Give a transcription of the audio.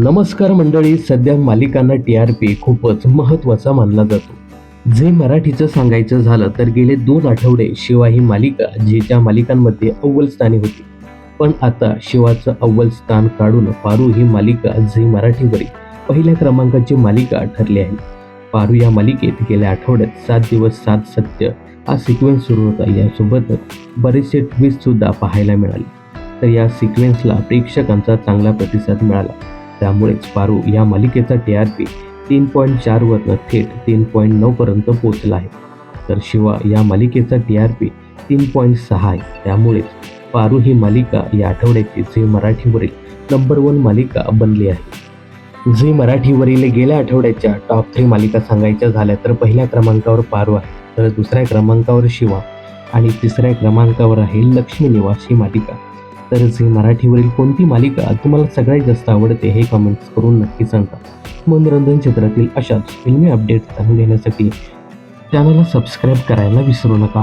नमस्कार मंडळी सध्या मालिकांना टी आर पी खूपच महत्त्वाचा मानला जातो. जे मराठीचं सांगायचं झालं तर गेले दोन आठवडे शिवा ही मालिका जीच्या मालिकांमध्ये अव्वल स्थानी होती. पण आता शिवाचं अव्वल स्थान काढून पारू ही मालिका झी मराठीवरील पहिल्या क्रमांकाची मालिका ठरली आहे. पारू या मालिकेत गेल्या आठवड्यात सात दिवस सात सत्य हा सिक्वेन्स सुरू होता. यासोबतच बरेचसे ट्विस्ट सुद्धा पाहायला मिळाले. तर या सिक्वेन्सला प्रेक्षकांचा चांगला प्रतिसाद मिळाला. त्यामुळेच पारू या मालिकेचा टी आर पी तीन पॉईंट चारवरनं थेट तीन पॉईंट नऊपर्यंत पोहोचला आहे. तर शिवा या मालिकेचा टी आर पी तीन पॉईंट सहा आहे. त्यामुळेच पारू ही मालिका या आठवड्याची झी मराठीवरील नंबर वन मालिका बनली आहे. झी मराठीवरील गेल्या आठवड्याच्या टॉप थ्री मालिका सांगायच्या झाल्या तर पहिल्या क्रमांकावर पारू आहे. तर दुसऱ्या क्रमांकावर शिवा आणि तिसऱ्या क्रमांकावर आहे लक्ष्मी निवास ही मालिका. तर झी मराठीवरील कोणती मालिका तुम्हाला सगळ्यात जास्त आवडते हे कमेंट्स करून नक्की सांगा. मनोरंजन क्षेत्रातील अशाच फिल्मी अपडेट्स जाणून घेण्यासाठी चॅनलला सबस्क्राईब करायला विसरू नका.